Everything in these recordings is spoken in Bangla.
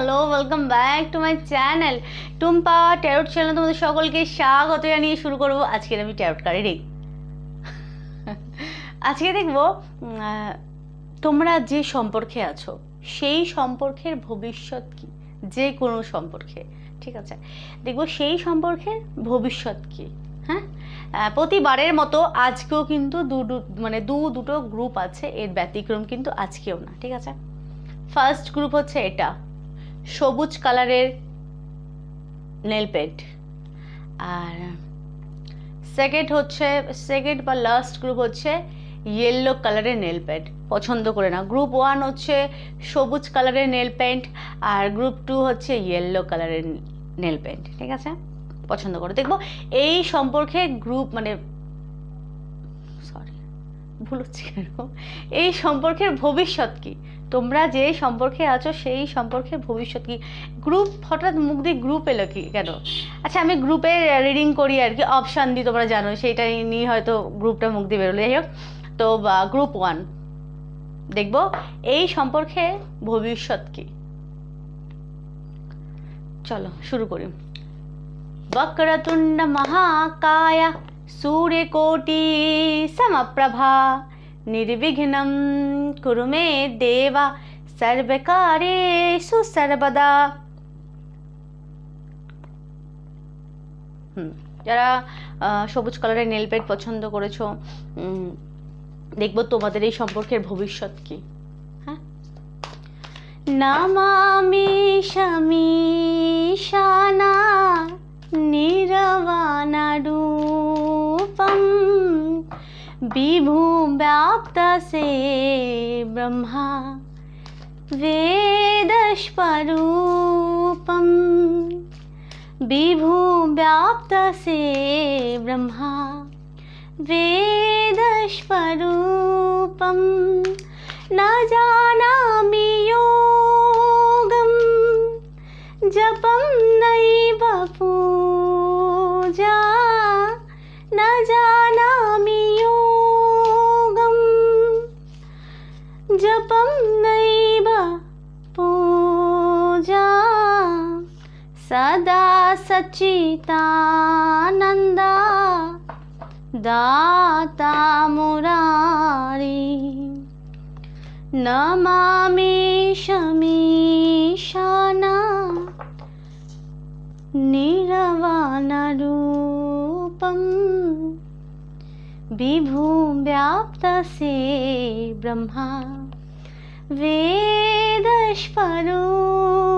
Hello welcome back to my channel Tumpa tarot channel তোমাদের সকলকে স্বাগত জানিয়ে শুরু করব আজকের আমি ট্যারোট কার্ডে রিং আজকে দেখব তোমরা যে সম্পর্কে আছো, সেই সম্পর্কের ভবিষ্যৎ কি? যে কোনো সম্পর্কে, ঠিক আছে? দেখব সেই সম্পর্কের ভবিষ্যৎ কি হ্যাঁ? প্রতিবারের মতো আজকেও কিন্তু দু- মানে দু, দুটো গ্রুপ আছে, এর ব্যতিক্রম কিন্তু আজকেও না, ঠিক আছে? ফার্স্ট গ্রুপ হচ্ছে এটা। সবুজ কালারের নেল পেন্ট আর সেকেন্ড হচ্ছে সেকেন্ড বা লাস্ট গ্রুপ হচ্ছে ইয়েলো কালারের নেল পেন্ট পছন্দ করে না গ্রুপ ওয়ান হচ্ছে সবুজ কালারের নেল পেন্ট আর গ্রুপ টু হচ্ছে ইয়েলো কালারের নেল পেন্ট ঠিক আছে? পছন্দ করো। দেখব এই সম্পর্কে গ্রুপ মানে সরি ভুল হচ্ছে কেন? এই সম্পর্কের ভবিষ্যৎ কি? তোমরা যে সম্পর্কে আছো, সেই সম্পর্কে ভবিষ্যৎ কি? গ্রুপ হঠাৎ মুখ দিয়ে গ্রুপ এলো কি কেন? আচ্ছা আমি গ্রুপে রিডিং করি আর কি অপশান দিই তোমরা জানো, সেইটা নিয়ে হয়তো গ্রুপটা মুখ দিয়ে বেরোলে। যাই হোক, তো গ্রুপ ওয়ান দেখব, এই সম্পর্কে ভবিষ্যৎ কি? চলো, শুরু করি। বক্রতুণ্ড মহাকায়া सूर्यकोटि समप्रभा निर्विघ्नं कुरु मे देव सर्वकार्येषु सर्वदा হুম যারা আহ, সবুজ কালারের নেল পেন্ট পছন্দ করেছো উম, দেখবো তোমাদের এই সম্পর্কের ভবিষ্যৎ কি হ্যাঁ নামামি শমীশানা निरवाणरूपं विभुव्याप्तसे ब्रह्मा वेदस्वरूपं विभुव्याप्तसे ब्रह्मा वेदस्वरूपं न जानामि यो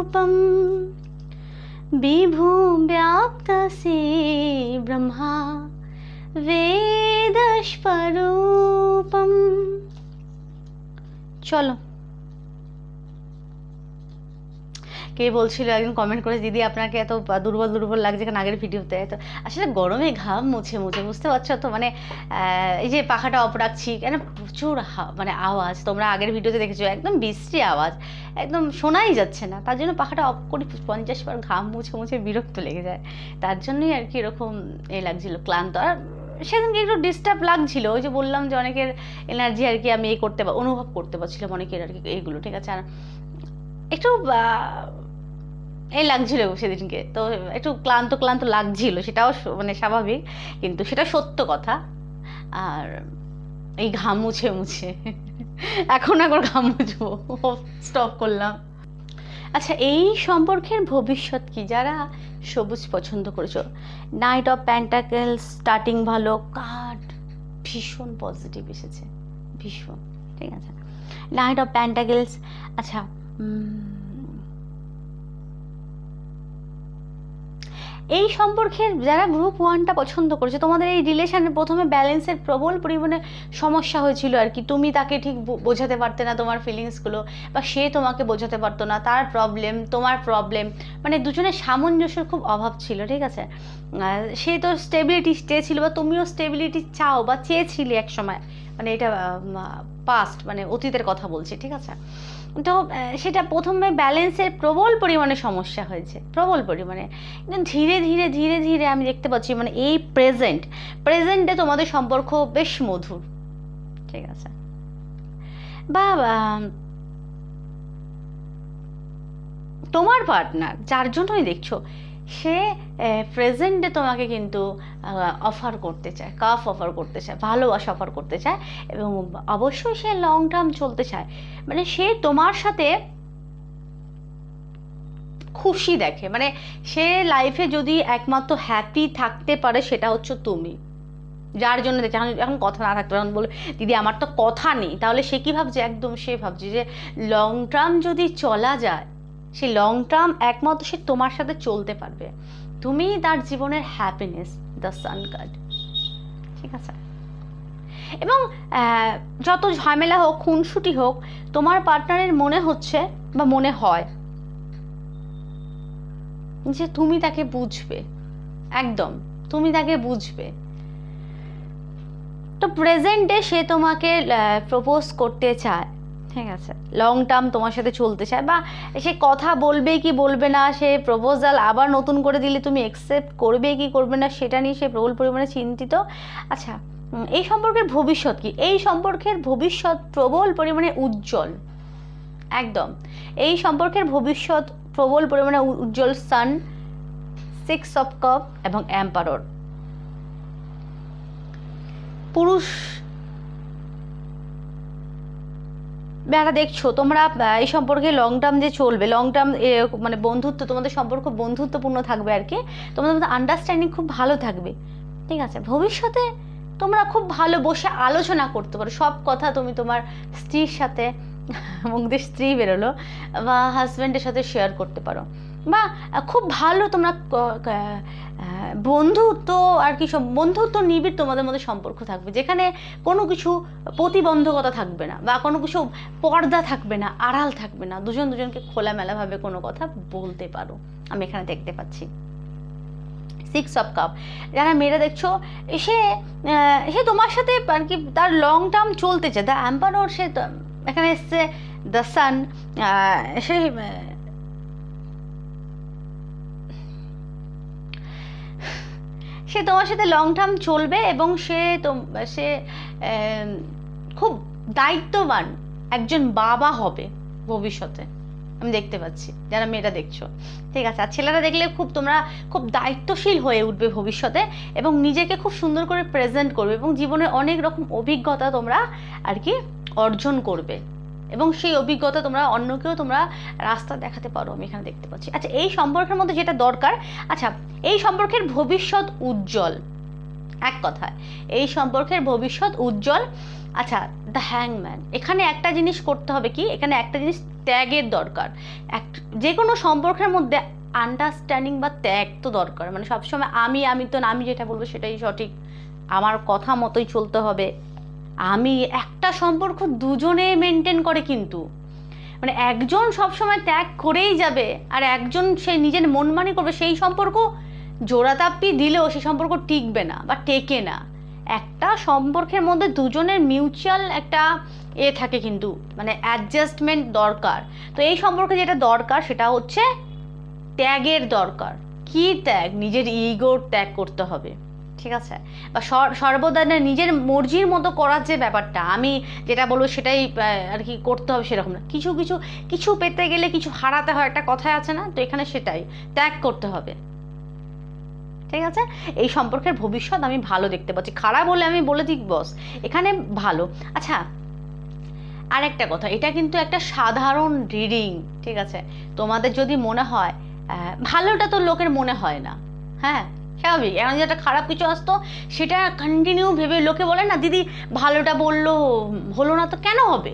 अनुपम व्याप्त से ब्रह्मा वेदस्वरूपम। चलो। কে বলছিল? একজন কমেন্ট করে, দিদি, আপনাকে এত দুর্বল দুর্বল লাগছে কেন আগের ভিডিওতে? তো আসলে গরমে ঘাম মুছে মুছে, বুঝতে পারছ তো? মানে এই যে পাখাটা অফ রাখছি, কেন প্রচুর মানে আওয়াজ। তোমরা আগের ভিডিওতে দেখেছ, একদম বিশ্রী আওয়াজ। একদম শোনাই যাচ্ছে না। তার জন্য পাখাটা অফ করি, পঞ্চাশ বার ঘাম মুছে মুছে বিরক্ত লেগে যায়। তার জন্যই আর কি এরকম এ লাগছিল, ক্লান্ত। আর সেদিনকে একটু ডিস্টার্ব লাগছিল। ওই যে বললাম যে অনেকের এনার্জি আর কি আমি এই করতে অনুভব করতে পারছিলাম অনেকের আর কি এইগুলো ঠিক আছে? আর একটু এই লাগছিল সেদিনকে তো একটু ক্লান্ত ক্লান্ত লাগছিল, সেটাও মানে স্বাভাবিক, কিন্তু সেটা সত্য কথা। আর এই ঘাম মুছে মুছে। এখন একবার ঘাম মুছবো। স্টপ করলাম। আচ্ছা এই সম্পর্কের ভবিষ্যৎ কি? যারা সবুজ পছন্দ করেছ নাইট অফ প্যান্টাকেল স্টার্টিং ভালো কার্ড ভীষণ পজিটিভ এসেছে। ভীষণ, ঠিক আছে। নাইট অফ প্যান্টাকেলস আচ্ছা এই সম্পর্কের যারা গ্রুপ ওয়ানটা পছন্দ করেছে, তোমাদের এই রিলেশানে প্রথমে ব্যালেন্সের প্রবল পরিমাণে সমস্যা হয়েছিল আর কি। তুমি তাকে ঠিক বোঝাতে পারতে না তোমার ফিলিংসগুলো বা সে তোমাকে বোঝাতে পারতো না, তার প্রবলেম তোমার প্রবলেম মানে দুজনের সামঞ্জস্যের খুব অভাব ছিল, ঠিক আছে? সে তো স্টেবিলিটি চেয়েছিল বা তুমিও স্টেবিলিটি চাও বা চেয়েছিলে এক সময় মানে এটা পাস্ট মানে অতীতের কথা বলছি, ঠিক আছে? তো সেটা প্রথমে ব্যালেন্সের প্রবল পরিমাণে সমস্যা হয়েছে, প্রবল পরিমাণে। ধীরে ধীরে ধীরে ধীরে আমি দেখতে পাচ্ছি মানে এই প্রেজেন্ট প্রেজেন্টে তোমাদের সম্পর্ক বেশ মধুর। ঠিক আছে? বা তোমার পার্টনার যার জন্যই দেখছ সে প্রেজেন্টে তোমাকে কিন্তু অফার করতে চায় কাফ অফার করতে চায়, ভালোবাসা অফার করতে চায় এবং অবশ্যই সে লং টার্ম চলতে চায়। মানে সে তোমার সাথে খুশি দেখে। মানে সে লাইফে যদি একমাত্র হ্যাপি থাকতে পারে, সেটা হচ্ছে তুমি। যার জন্য দেখে, এখন এখন কথা না থাকতো তখন বলে, দিদি, আমার তো কথা নেই। তাহলে সে কী ভাবছে? একদম সে ভাবছে যে লং টার্ম যদি চলা যায় সে লং টার্ম একমাত্র সে তোমার সাথে চলতে পারবে। তুমি তার জীবনের হ্যাপিনেস দ্য সান কার্ড ঠিক আছে? এবং যত ঝামেলা হোক, খুনসুটি হোক, তোমার পার্টনারের মনে হচ্ছে বা মনে হয় যে তুমি তাকে বুঝবে। একদম, তুমি তাকে বুঝবে। তো প্রেজেন্টে সে তোমাকে প্রপোজ করতে চায়। ঠিক আছে। লং টার্ম তোমার সাথে চলতে চায় বা সে কথা বলবে কি বলবে না, সে প্রপোজাল আবার নতুন করে দিলে তুমি একসেপ্ট করবে কি করবে না সেটা নিয়ে সে প্রবল পরিমাণে চিন্তিত। আচ্ছা এই সম্পর্কের ভবিষ্যৎ কি? এই সম্পর্কের ভবিষ্যৎ প্রবল পরিমাণে উজ্জ্বল। একদম। এই সম্পর্কের ভবিষ্যৎ প্রবল পরিমাণে উজ্জ্বল সান সিক্স অফ কাপ এবং অ্যাম্পারর পুরুষ যারা দেখছ? তোমরা এই সম্পর্কে লং টার্ম যে চলবে লং টার্ম মানে বন্ধুত্ব, তোমাদের সম্পর্ক বন্ধুত্বপূর্ণ থাকবে আর কি। তোমাদের মধ্যে আন্ডারস্ট্যান্ডিং খুব ভালো থাকবে। ঠিক আছে? ভবিষ্যতে তোমরা খুব ভালো বসে আলোচনা করতে পারো। সব কথা তুমি তোমার স্ত্রীর সাথে মুখদের স্ত্রী বেরোলো বা হাজব্যান্ডের সাথে শেয়ার করতে পারো। বা খুব ভালো তোমরা বন্ধুত্ব আর কি সব, বন্ধুত্ব নিবিড় তোমাদের মধ্যে সম্পর্ক থাকবে। যেখানে কোনো কিছু প্রতিবন্ধকতা থাকবে না বা কোনো কিছু পর্দা থাকবে না, আড়াল থাকবে না। দুজন দুজনকে খোলামেলাভাবে কোনো কথা বলতে পারো। আমি এখানে দেখতে পাচ্ছি। সিক্স অফ কাপ যারা মেয়েরা দেখছ, সে সে তোমার সাথে আর কি তার লং টার্ম চলতে চায় দ্য অ্যাম্পারর সে এখানে এসছে দ্য সান সে সে তোমার সাথে লং টার্ম চলবে এবং সে সে খুব দায়িত্ববান একজন বাবা হবে ভবিষ্যতে। আমি দেখতে পাচ্ছি, যারা মেয়েরা দেখছ। ঠিক আছে, আর ছেলেরা দেখলে খুব তোমরা খুব দায়িত্বশীল হয়ে উঠবে ভবিষ্যতে এবং নিজেকে খুব সুন্দর করে প্রেজেন্ট করবে এবং জীবনের অনেক রকম অভিজ্ঞতা তোমরা আর কি অর্জন করবে। এবং সেই অভিজ্ঞতা তোমরা অন্যকেও তোমরা রাস্তা দেখাতে পারো, আমি এখানে দেখতে পাচ্ছি। আচ্ছা এই সম্পর্কের মধ্যে যেটা দরকার আচ্ছা এই সম্পর্কের ভবিষ্যৎ উজ্জ্বল, এক কথায়, এই সম্পর্কের ভবিষ্যৎ উজ্জ্বল আচ্ছা দ্য হ্যাংম্যান এখানে একটা জিনিস করতে হবে কি? এখানে একটা জিনিস ত্যাগের দরকার, এক যে কোনো সম্পর্কের মধ্যে আন্ডারস্ট্যান্ডিং বা ত্যাগ তো দরকার মানে সবসময় আমি আমি তো আমি যেটা বলব সেটাই সঠিক, আমার কথা মতোই চলতে হবে। আমি একটা সম্পর্ক দুজনে মেনটেন করে কিন্তু। মানে একজন সবসময় ত্যাগ করেই যাবে, আর একজন সে নিজের মনমানি করবে, সেই সম্পর্ক জোড়াতাপ্পি দিলেও সেই সম্পর্ক টিকবে না বা টেকে না। একটা সম্পর্কের মধ্যে দুজনের মিউচুয়াল একটা এ থাকে কিন্তু মানে অ্যাডজাস্টমেন্ট দরকার। তো এই সম্পর্কে যেটা দরকার, সেটা হচ্ছে ত্যাগের দরকার। কি ত্যাগ? নিজের ইগোর ত্যাগ করতে হবে। ঠিক আছে? বা সর্বদা না নিজের মর্জির মতো করার যে ব্যাপারটা, আমি যেটা বলব সেটাই আর কি করতে হবে সেরকম না। কিছু কিছু কিছু পেতে গেলে কিছু হারাতে হয়, একটা কথায় আছে না? তো এখানে সেটাই, ত্যাগ করতে হবে। ঠিক আছে? এই সম্পর্কের ভবিষ্যৎ আমি ভালো দেখতে পাচ্ছি। খারাপ হলে আমি বলে দিই, বস, এখানে ভালো। আচ্ছা আর একটা কথা, এটা কিন্তু একটা সাধারণ রিডিং ঠিক আছে? তোমাদের যদি মনে হয় ভালোটা তো লোকের মনে হয় না হ্যাঁ? স্বাভাবিক এখন যেটা খারাপ কিছু আসতো, সেটা কন্টিনিউ ভেবে লোকে বলে, না, দিদি, ভালোটা বলল, হলো না তো কেন হবে?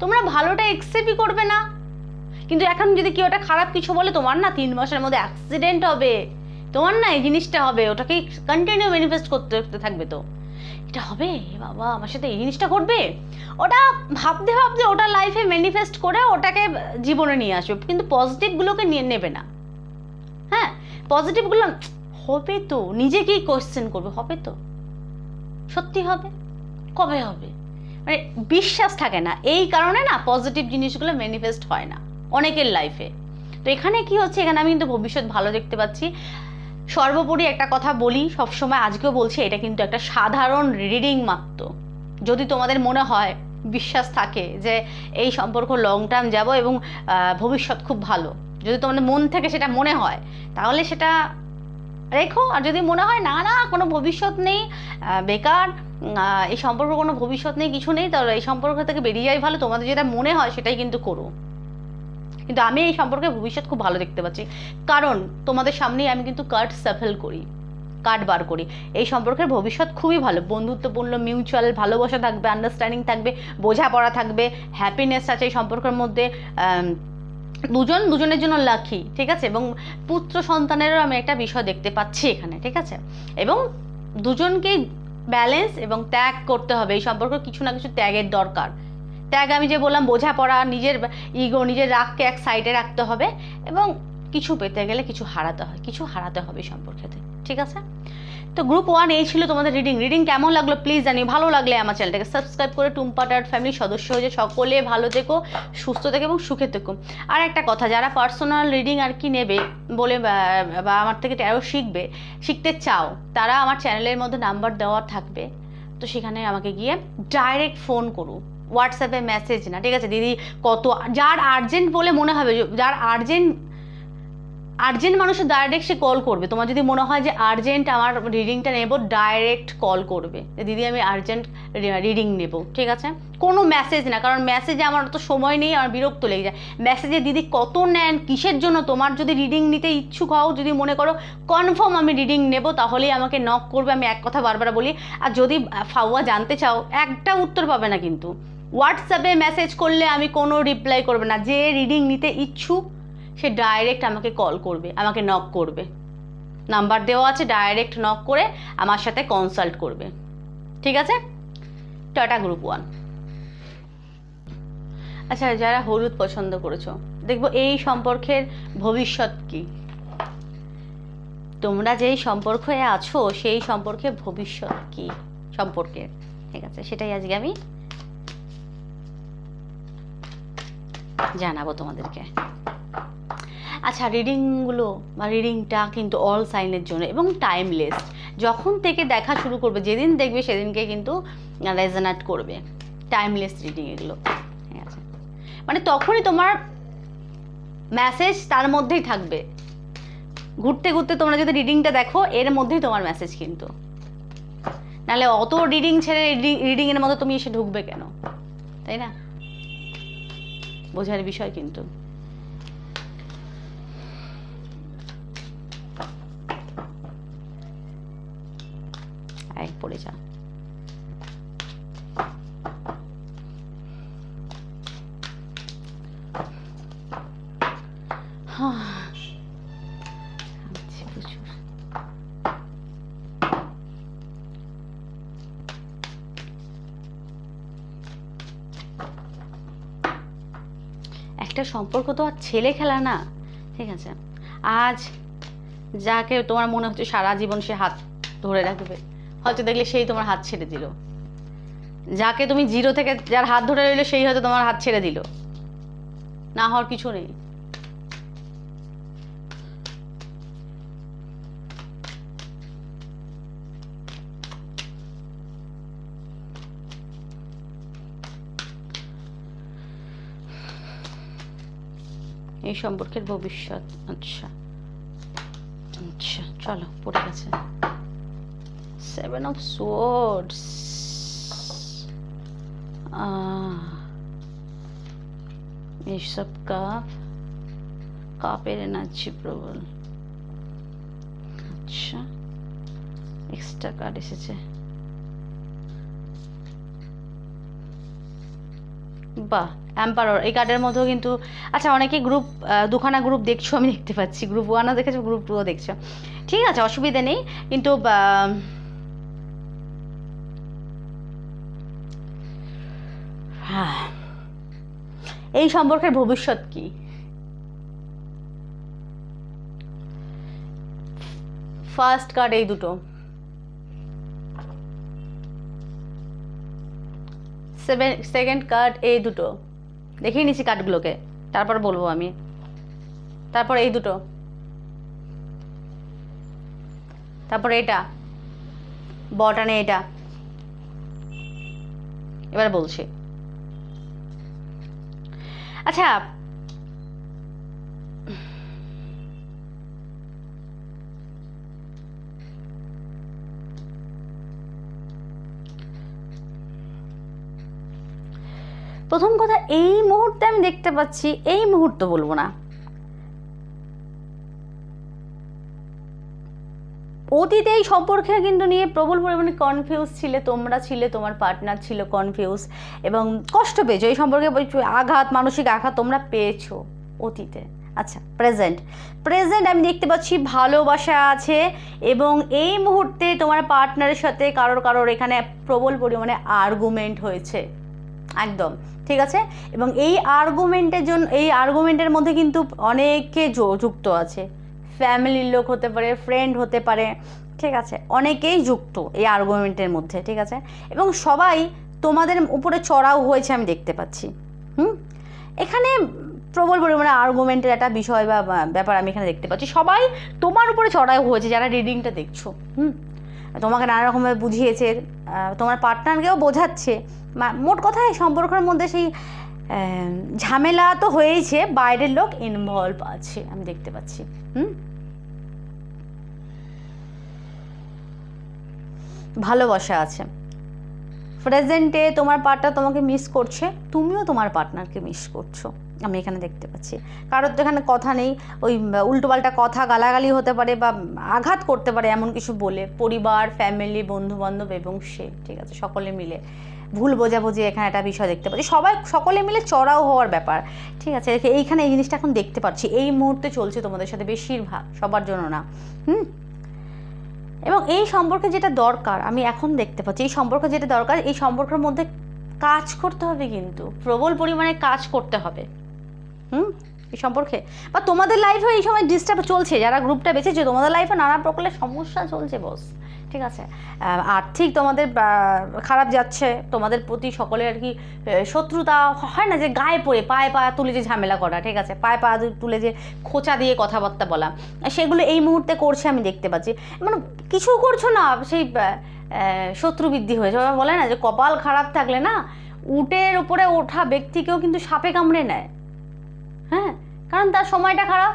তোমরা ভালোটা একসেপ্টই করবে না। কিন্তু এখন যদি কেউ একটা খারাপ কিছু বলে, তোমার না তিন মাসের মধ্যে অ্যাক্সিডেন্ট হবে। তোমার না এই জিনিসটা হবে, ওটাকে কন্টিনিউ ম্যানিফেস্ট করতে করতে থাকবে তো। এটা হবে? এ বাবা, আমার সাথে এই জিনিসটা ঘটবে? ওটা ভাবতে ভাবতে ওটা লাইফে ম্যানিফেস্ট করে ওটাকে জীবনে নিয়ে আসবে। কিন্তু পজিটিভগুলোকে নিয়ে নেবে না। হ্যাঁ পজিটিভগুলো হবে তো? নিজেকেই কোয়েশ্চেন করবে, হবে তো? সত্যি হবে? কবে হবে? মানে বিশ্বাস থাকে না। এই কারণে না পজিটিভ জিনিসগুলো ম্যানিফেস্ট হয় না, অনেকের লাইফে তো এখানে কি হচ্ছে? এখানে আমি কিন্তু ভবিষ্যৎ ভালো দেখতে পাচ্ছি। সর্বোপরি একটা কথা বলি, সবসময় আজকেও বলছি, এটা কিন্তু একটা সাধারণ রিডিং মাত্র। যদি তোমাদের মনে হয়, বিশ্বাস থাকে যে এই সম্পর্ক লং টার্ম যাব এবং ভবিষ্যৎ খুব ভালো। যদি তোমাদের মন থেকে সেটা মনে হয়, তাহলে সেটা রেখো, আর যদি মনে হয়, না না, কোনো ভবিষ্যৎ নেই বেকার এই সম্পর্ক কোনো ভবিষ্যৎ নেই, কিছু নেই, তাহলে এই সম্পর্ক থেকে বেরিয়ে যাই ভালো। তোমাদের যেটা মনে হয়, সেটাই কিন্তু করো। কিন্তু আমি এই সম্পর্কে ভবিষ্যৎ খুব ভালো দেখতে পাচ্ছি। কারণ, তোমাদের সামনেই আমি কিন্তু কার্ড সাফেল করি কার্ড বার করি। এই সম্পর্কের ভবিষ্যৎ খুবই ভালো। বন্ধুত্বপূর্ণ মিউচুয়াল ভালোবাসা থাকবে আন্ডারস্ট্যান্ডিং থাকবে, বোঝাপড়া থাকবে হ্যাপিনেস আছে এই সম্পর্কের মধ্যে দুজন দুজনের জন্য লাকি ঠিক আছে? এবং পুত্র সন্তানেরও আমি একটা বিষয় দেখতে পাচ্ছি এখানে, ঠিক আছে? এবং দুজনকেই ব্যালেন্স এবং ত্যাগ করতে হবে, এই সম্পর্ক কিছু না কিছু ত্যাগের দরকার। ত্যাগ আমি যে বললাম, বোঝাপড়া, নিজের ইগো নিজের রাগকে এক সাইডে রাখতে হবে এবং কিছু পেতে গেলে কিছু হারাতে হয়, কিছু হারাতে হবে সম্পর্কেতে, ঠিক আছে? তো গ্রুপ ওয়ান এই ছিল তোমাদের রিডিং রিডিং কেমন লাগল প্লিজ জানি ভালো লাগলে আমার চ্যানেলটাকে সাবস্ক্রাইব করে টুম্পাটার ফ্যামিলির সদস্য হয়ে সকলে ভালো থেকো, সুস্থ থেকো এবং সুখে থেকো। আর একটা কথা, যারা পার্সোনাল রিডিং আর কি নেবে বলে বা- আমার থেকে ট্যারো শিখবে, শিখতে চাও, তারা আমার চ্যানেলের মধ্যে নাম্বার দেওয়া থাকবে। তো সেখানে আমাকে গিয়ে ডাইরেক্ট ফোন করো। হোয়াটসঅ্যাপে মেসেজ না, ঠিক আছে? দিদি কত, যার আর্জেন্ট বলে মনে হবে, যার আর্জেন্ট আর্জেন্ট মানুষের ডাইরেক্ট সে কল করবে। তোমার যদি মনে হয় যে আর্জেন্ট আমার রিডিংটা নেব ডাইরেক্ট কল করবে। দিদি, আমি আর্জেন্ট রিডিং নেব, ঠিক আছে? কোনো মেসেজ না, কারণ মেসেজে আমার তো সময় নেই, আমার বিরক্ত লেগে যায়। মেসেজে দিদি কত নেন, কিসের জন্য? তোমার যদি রিডিং নিতে ইচ্ছুক হও, যদি মনে করো কনফার্ম আমি রিডিং নেব, তাহলেই আমাকে নক করবে, আমি এক কথা বারবার বলি। আর যদি ফাওয়া জানতে চাও, একটা উত্তর পাবে না কিন্তু। হোয়াটসঅ্যাপে মেসেজ করলে আমি কোনো রিপ্লাই করবে না। যে রিডিং নিতে ইচ্ছুক সে ডাইরেক্ট আমাকে কল করবে, আমাকে নক করবে। নাম্বার দেওয়া আছে ডাইরেক্ট নক করে আমার সাথে কনসাল্ট করবে। ঠিক আছে? টাটা গ্রুপ ওয়ান আচ্ছা যারা হলুদ পছন্দ করেছ, দেখব এই সম্পর্কের ভবিষ্যৎ কি। তোমরা যেই সম্পর্কে আছো, সেই সম্পর্কে ভবিষ্যৎ কি সম্পর্কের ঠিক আছে, সেটাই আজকে আমি জানাব তোমাদেরকে। আচ্ছা রিডিংগুলো বা রিডিংটা কিন্তু অল সাইনের জন্য এবং টাইমলেস যখন থেকে দেখা শুরু করবে, যেদিন দেখবে সেদিনকে কিন্তু রেজনেট করবে টাইমলেস রিডিং এগুলো। মানে তখনই তোমার মেসেজ তার মধ্যেই থাকবে। ঘুরতে ঘুরতে তোমরা যদি রিডিংটা দেখো, এর মধ্যেই তোমার মেসেজ কিন্তু। নাহলে অত রিডিং ছেড়ে রিডিং এর মতো তুমি এসে ঢুকবে কেন? তাই না? বোঝার বিষয় কিন্তু। আয় পড়ে যা। ঘামছি প্রচুর। একটা সম্পর্ক তো আর ছেলে খেলা না, ঠিক আছে? আজ যাকে তোমার মনে হচ্ছে সারা জীবন সে হাত ধরে রাখবে। হয়তো দেখলে সেই তোমার হাত ছেড়ে দিল। যাকে তুমি জিরো থেকে যার হাত ধরে রইলে, সেই হয়তো তোমার হাত ছেড়ে দিল। না হওয়ার কিছু নেই। এই সম্পর্কের ভবিষ্যৎ আচ্ছা। আচ্ছা চলো, পড়ে গেছে। সেভেন অফ সোর্ডস এইসব কাপ কাপের এনার্জি প্রবল আচ্ছা এক্সট্রা কার্ড এসেছে বাহ অ্যাম্পারর এই কার্ডের মধ্যেও কিন্তু আচ্ছা অনেকে গ্রুপ দুখানা গ্রুপ দেখছ, আমি দেখতে পাচ্ছি। গ্রুপ ওয়ানও দেখেছ গ্রুপ টুও দেখছ। ঠিক আছে, অসুবিধা নেই। কিন্তু আহ, হ্যাঁ এই সম্পর্কের ভবিষ্যৎ কি? ফার্স্ট কার্ড এই দুটো। সেভেন সেকেন্ড কার্ড এই দুটো। দেখিয়ে নিচ্ছি কার্ডগুলোকে তারপর বলব আমি। তারপর এই দুটো। তারপর এটা। বটানে এটা। এবার বলছি। আচ্ছা প্রথম কথা এই মুহূর্তে আমি দেখতে পাচ্ছি এই মুহূর্ত বলব না। অতীতে এই সম্পর্কে কিন্তু নিয়ে প্রবল পরিমাণে কনফিউজ ছিলে, তোমরা ছিলে, তোমার পার্টনার ছিল কনফিউজ এবং কষ্ট পেয়েছ। এই সম্পর্কে আঘাত, মানসিক আঘাত তোমরা পেয়েছ অতীতে। আচ্ছা প্রেজেন্ট প্রেজেন্ট আমি দেখতে পাচ্ছি ভালোবাসা আছে এবং এই মুহূর্তে তোমার পার্টনারের সাথে কারোর কারোর এখানে প্রবল পরিমাণে আর্গুমেন্ট হয়েছে। একদম, ঠিক আছে? এবং এই আর্গুমেন্টের জন্য, এই আর্গুমেন্টের মধ্যে কিন্তু অনেকে যুক্ত আছে। ফ্যামিলির লোক হতে পারে ফ্রেন্ড হতে পারে ঠিক আছে? অনেকেই যুক্ত এই আর্গুমেন্টের মধ্যে, ঠিক আছে? এবং সবাই তোমাদের উপরে চড়াও হয়েছে আমি দেখতে পাচ্ছি। হুম? এখানে প্রবল পরিমাণে আর্গুমেন্টের একটা বিষয় বা ব্যাপার আমি এখানে দেখতে পাচ্ছি। সবাই তোমার উপরে চড়াও হয়েছে যারা রিডিংটা দেখছ। হুম? তোমাকে নানা রকমভাবে বুঝিয়েছে তোমার পার্টনারকেও বোঝাচ্ছে। মোট কথা এই সম্পর্কের মধ্যে সেই ঝামেলা তো হয়েইছে, বাইরের লোক ইনভলভ আছে, আমি দেখতে পাচ্ছি। হুম? ভালোবাসা আছে। প্রেজেন্টে তোমার পার্টনার তোমাকে মিস করছে, তুমিও তোমার পার্টনারকে মিস করছ। আমি এখানে দেখতে পাচ্ছি। কারোর তো এখানে কথা নেই, ওই উল্টোপাল্টা কথা গালাগালি হতে পারে বা আঘাত করতে পারে এমন কিছু বলে। পরিবার ফ্যামিলি বন্ধু বান্ধব এবং সে, ঠিক আছে, সকলে মিলে। ভুল বোঝাবুঝি এখানে একটা বিষয় দেখতে পাচ্ছি। সবাই, সকলে মিলে চড়াও হওয়ার ব্যাপার, ঠিক আছে? এইখানে এই জিনিসটা এখন দেখতে পাচ্ছি। এই মুহূর্তে চলছে তোমাদের সাথে বেশিরভাগ, সবার জন্য না। হুম? এবং এই সম্পর্কে যেটা দরকার, আমি এখন দেখতে পাচ্ছি, এই সম্পর্কে যেটা দরকার, এই সম্পর্কের মধ্যে কাজ করতে হবে কিন্তু, প্রবল পরিমাণে কাজ করতে হবে। হুম? এই সম্পর্কে। বা তোমাদের লাইফে এই সময় ডিস্টার্ব চলছে, যারা গ্রুপটা বেঁচেছে তোমাদের লাইফে নানা প্রকারের সমস্যা চলছে বস ঠিক আছে? আর্থিক তোমাদের খারাপ যাচ্ছে, তোমাদের প্রতি সকলে আর কি শত্রুতা হয় না যে গায়ে পড়ে, পায়ে পা তুলে যে ঝামেলা করা, ঠিক আছে? পায়ে পা তুলে যে খোঁচা দিয়ে কথাবার্তা বলা। সেগুলো এই মুহূর্তে করছে আমি দেখতে পাচ্ছি। মানে কিছু করছ না, সেই শত্রু বৃদ্ধি হয়েছে। বলে না যে কপাল খারাপ থাকলে না, উটের উপরে ওঠা ব্যক্তিকেও কিন্তু সাপে কামড়ে নেয়। হ্যাঁ? কারণ তার সময়টা খারাপ।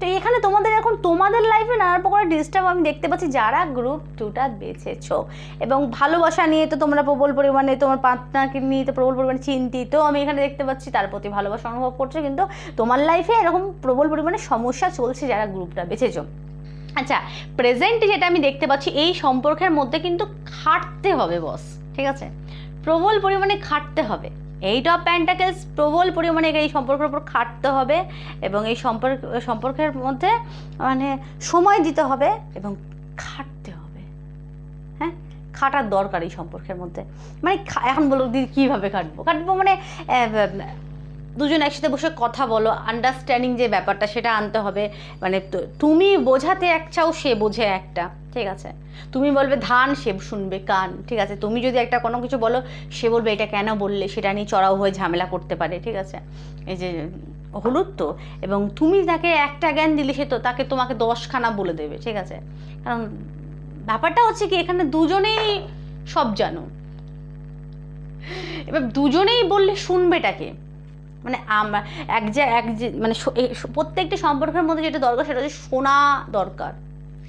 তো এখানে তোমাদের এখন তোমাদের লাইফে নানা প্রকারের ডিস্টার্ব আমি দেখতে পাচ্ছি যারা গ্রুপ টুটা বেছেছো। এবং ভালোবাসা নিয়ে তো তোমরা প্রবল পরিমাণে তোমার পার্টনারকে নিয়ে তো প্রবল পরিমাণে চিন্তিত আমি এখানে দেখতে পাচ্ছি, তার প্রতি ভালোবাসা অনুভব করছ কিন্তু তোমার লাইফে এরকম প্রবল পরিমাণে সমস্যা চলছে যারা গ্রুপটা বেছেছো। আচ্ছা প্রেজেন্ট যেটা আমি দেখতে পাচ্ছি, এই সম্পর্কের মধ্যে কিন্তু খাটতে হবে বস ঠিক আছে? প্রবল পরিমাণে খাটতে হবে। এইট অফ প্যান্টাকেলস প্রবল পরিমাণে এই সম্পর্কের উপর খাটতে হবে এবং এই সম্পর্ক, সম্পর্কের মধ্যে মানে সময় দিতে হবে এবং খাটতে হবে। হ্যাঁ? খাটার দরকার এই সম্পর্কের মধ্যে। মানে এখন বলো, দিদি কীভাবে খাটবো? খাটবো মানে দুজন একসাথে বসে কথা বলো আন্ডারস্ট্যান্ডিং যে ব্যাপারটা সেটা আনতে হবে। মানে তুমি বোঝাতে এক চাও, সে বোঝে একটা, ঠিক আছে? তুমি বলবে, ধান সে শুনবে, কান। ঠিক আছে? তুমি যদি একটা কোনো কিছু বলো, সে বলবে, এটা কেন বললে? সেটা নিয়ে চড়াও হয়ে ঝামেলা করতে পারে। ঠিক আছে? এই যে, হলুদ তো? এবং তুমি তাকে একটা জ্ঞান দিলে সে তো, তাকে তোমাকে দশখানা বলে দেবে, ঠিক আছে? কারণ ব্যাপারটা হচ্ছে কি, এখানে দুজনেই সব জানো। এবার দুজনেই বললে শুনবেটাকে মানে এক যে এক যে মানে প্রত্যেকটা সম্পর্কের মধ্যে যেটা দরকার সেটা হচ্ছে শোনা দরকার।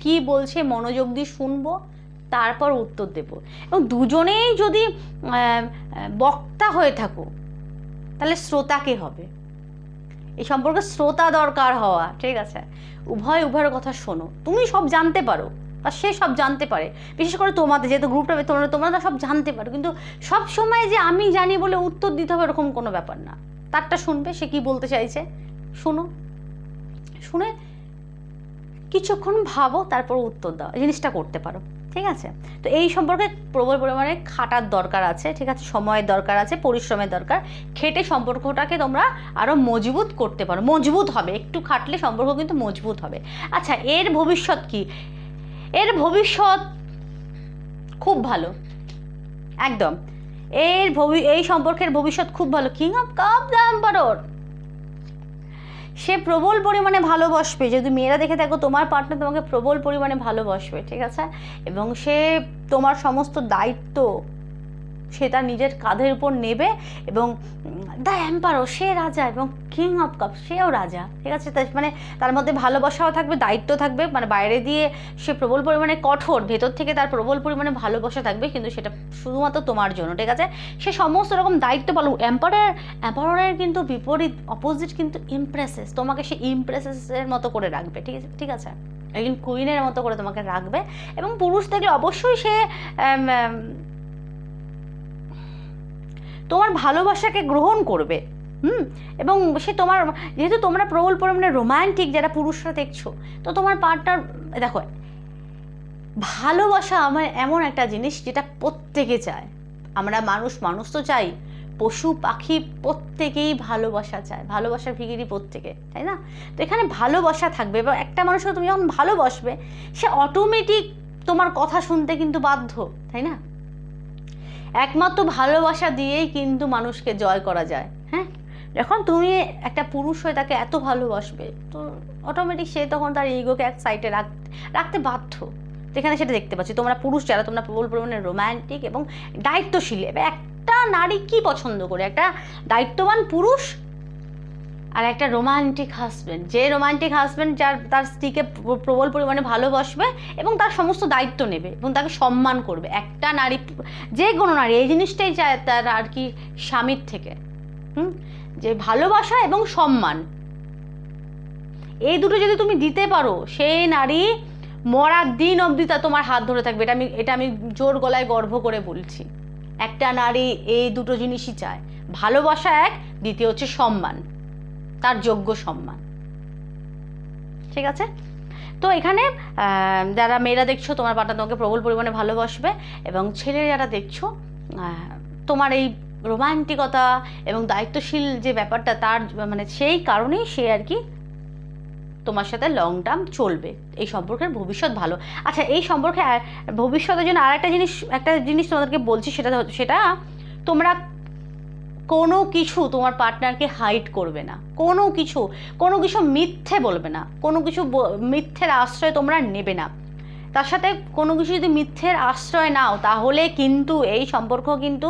কি বলছে, মনোযোগ দিয়ে শুনব, তারপর উত্তর দেব। এবং দুজনেই যদি বক্তা হয়ে থাকো, তাহলে শ্রোতাকে হবে? এই সম্পর্কে শ্রোতা দরকার হওয়া, ঠিক আছে? উভয়, উভয়ের কথা শোনো। তুমি সব জানতে পারো আর সে সব জানতে পারে। বিশেষ করে তোমাদের, যেহেতু গ্রুপটা তোমরা তোমরা সব জানতে পারো। কিন্তু সব সময় যে আমি জানি বলে উত্তর দিতে হবে, এরকম কোনো ব্যাপার না। তারটা শুনবে, সে কি বলতে চাইছে? শুনো। শুনে কিছুক্ষণ ভাবো, তারপর উত্তর দাও। জিনিসটা করতে পারো, ঠিক আছে? তো এই সম্পর্কে প্রবল পরিমাণে খাটার দরকার আছে, ঠিক আছে? সময়ের দরকার আছে, পরিশ্রমের দরকার। খেটে সম্পর্কটাকে তোমরা আরও মজবুত করতে পারো। মজবুত হবে, একটু খাটলে সম্পর্ক কিন্তু মজবুত হবে। আচ্ছা এর ভবিষ্যৎ কি? এর ভবিষ্যৎ খুব ভালো, একদম। এর ভবি এই সম্পর্কের ভবিষ্যৎ খুব ভালো। কিং অফ কাপ দ্য সে প্রবল পরিমাণে ভালোবাসবে। যদি মেয়েরা দেখে থাকো, তোমার পার্টনার তোমাকে প্রবল পরিমাণে ভালোবাসবে, ঠিক আছে? এবং সে তোমার সমস্ত দায়িত্ব সে তার নিজের কাঁধের উপর নেবে এবং দ্য অ্যাম্পারও সে রাজা এবং কিং অফ কাপ সেও রাজা, ঠিক আছে? মানে তার মধ্যে ভালোবাসাও থাকবে, দায়িত্ব থাকবে মানে বাইরে দিয়ে সে প্রবল পরিমাণে কঠোর, ভেতর থেকে তার প্রবল পরিমাণে ভালোবাসা থাকবে, কিন্তু সেটা শুধুমাত্র তোমার জন্য, ঠিক আছে? সে সমস্ত রকম দায়িত্ব পালন এম্পায়ার এম্পায়ারের কিন্তু বিপরীত অপোজিট কিন্তু ইমপ্রেসেস তোমাকে সে ইমপ্রেসেসের মতো করে রাখবে, ঠিক আছে? ঠিক আছে? একজন কুইনের মতো করে তোমাকে রাখবে এবং পুরুষ দেখলে অবশ্যই সে তোমার ভালোবাসাকে গ্রহণ করবে, হুম? এবং সে তোমার, যেহেতু তোমরা প্রবল পরিমাণে রোমান্টিক যারা পুরুষরা দেখছ, তো তোমার পার্টনার দেখো, ভালোবাসা আমার এমন একটা জিনিস যেটা প্রত্যেকে চায়। আমরা মানুষ মানুষ তো চাই, পশু পাখি প্রত্যেকেই ভালোবাসা চায়, ভালোবাসার ভিগিরি প্রত্যেকে, তাই না? তো এখানে ভালোবাসা থাকবে, এবং একটা মানুষকে তুমি যখন ভালোবাসবে, সে অটোমেটিক তোমার কথা শুনতে কিন্তু বাধ্য, তাই না? একমাত্র ভালোবাসা দিয়েই কিন্তু মানুষকে জয় করা যায় হ্যাঁ? যখন তুমি একটা পুরুষ হয়ে তাকে এত ভালোবাসবে, তো অটোমেটিক সে তখন তার ইগোকে এক সাইডে রাখ, রাখতে বাধ্য। যেখানে সেটা দেখতে পাচ্ছি, তোমরা পুরুষ যারা, তোমরা প্রবল পরিমাণে রোম্যান্টিক এবং দায়িত্বশীল। এবার একটা নারী কি পছন্দ করে? একটা দায়িত্ববান পুরুষ আর একটা রোমান্টিক হাজব্যান্ড যে রোমান্টিক হাজব্যান্ড যার, তার স্ত্রীকে প্রবল পরিমাণে ভালোবাসবে এবং তার সমস্ত দায়িত্ব নেবে এবং তাকে সম্মান করবে। একটা নারী, যে কোনো নারী, এই জিনিসটাই চায় তার আর কি স্বামীর থেকে। হুম? যে ভালোবাসা এবং সম্মান। এই দুটো যদি তুমি দিতে পারো, সেই নারী মরার দিন অবধি তা তোমার হাত ধরে থাকবে। এটা আমি এটা আমি জোর গলায় গর্ব করে বলছি। একটা নারী এই দুটো জিনিসই চায়। ভালোবাসা এক, দ্বিতীয় হচ্ছে সম্মান। তার যোগ্য সম্মান। ঠিক আছে? তো এখানে যারা মেয়েরা দেখছ, তোমার পাটা তোমাকে প্রবল পরিমাণে ভালোবাসবে এবং ছেলে যারা দেখছ তোমার এই রোমান্টিকতা এবং দায়িত্বশীল যে ব্যাপারটা, তার মানে সেই কারণেই সে আর কি তোমার সাথে লং টার্ম চলবে। এই সম্পর্কের ভবিষ্যৎ ভালো। আচ্ছা এই সম্পর্কে ভবিষ্যতের জন্য আর একটা জিনিস একটা জিনিস তোমাদেরকে বলছি, সেটা সেটা তোমরা কোনো কিছু তোমার পার্টনারকে হাইড করবে না। কোনো কিছু কোনো কিছু মিথ্যে বলবে না। কোনো কিছু মিথ্যের আশ্রয় তোমরা নেবে না। তার সাথে কোনো কিছু যদি মিথ্যের আশ্রয় নাও, তাহলে কিন্তু এই সম্পর্ক কিন্তু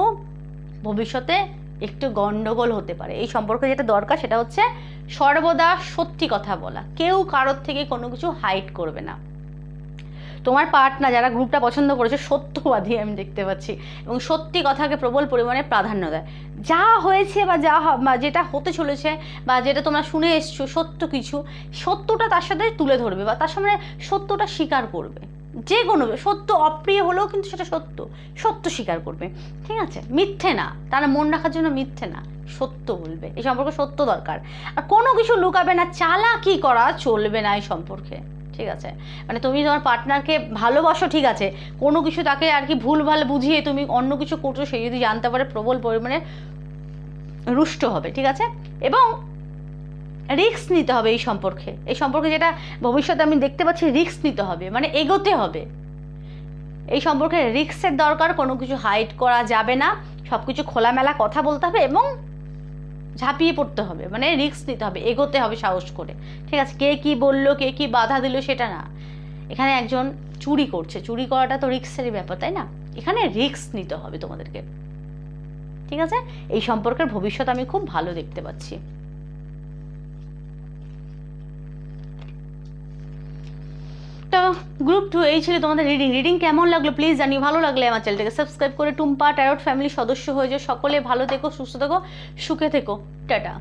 ভবিষ্যতে একটু গণ্ডগোল হতে পারে। এই সম্পর্কে যেটা দরকার সেটা হচ্ছে সর্বদা সত্যি কথা বলা। কেউ কারোর থেকে কোনো কিছু হাইড করবে না। তোমার পার্টনার যারা গ্রুপটা পছন্দ করেছে, সত্যবাদী আমি দেখতে পাচ্ছি। এবং সত্যি কথাকে প্রবল পরিমাণে প্রাধান্য দেয়। যা হয়েছে বা যা বা যেটা হতে চলেছে বা যেটা তোমরা শুনে এসছো, সত্য কিছু, সত্যটা তার সাথে তুলে ধরবে বা তার সামনে সত্যটা স্বীকার করবে। যে কোনো সত্য অপ্রিয় হলেও কিন্তু সেটা সত্য সত্য স্বীকার করবে। ঠিক আছে? মিথ্যে না। তারা মন রাখার জন্য মিথ্যে না। সত্য বলবে। এই সম্পর্কে সত্য দরকার। আর কোনো কিছু লুকাবে না, চালাকি করা চলবে না এই সম্পর্কে। ঠিক আছে? মানে তুমি তোমার পার্টনারকে ভালোবাসো, ঠিক আছে? কোনো কিছু তাকে আর কি ভুল ভালো বুঝিয়ে তুমি অন্য কিছু করছ, সে যদি জানতে পারে প্রবল পরিমাণে রুষ্ট হবে, ঠিক আছে? এবং রিস্ক নিতে হবে এই সম্পর্কে। এই সম্পর্কে যেটা ভবিষ্যতে আমি দেখতে পাচ্ছি রিস্ক নিতে হবে মানে এগোতে হবে। এই সম্পর্কে রিস্কের দরকার, কোনো কিছু হাইড করা যাবে না। সব কিছু খোলামেলা কথা বলতে হবে এবং ঝাঁপিয়ে পড়তে হবে মানে রিস্ক নিতে হবে, এগোতে হবে সাহস করে। ঠিক আছে, কে কি বলল, কে কি বাধা দিল সেটা না। এখানে একজন চুরি করছে, চুরি করাটা তো রিক্সেরই ব্যাপার, তাই না? এখানে রিক্স নিতে হবে তোমাদেরকে। ঠিক আছে? এই সম্পর্কের ভবিষ্যৎ আমি খুব ভালো দেখতে পাচ্ছি। তো গ্রুপ টু এই ছিল তোমাদের রিডিং রিডিং কেমন লাগল প্লিজ জানি ভালো লাগলে আমার চ্যানেলটাকে সাবস্ক্রাইব করে টুম্পা ট্যারট ফ্যামিলি সদস্য হয়ে যাও। সকলে ভালো থেকো, সুস্থ থেকো, সুখে থেকো। টাটা।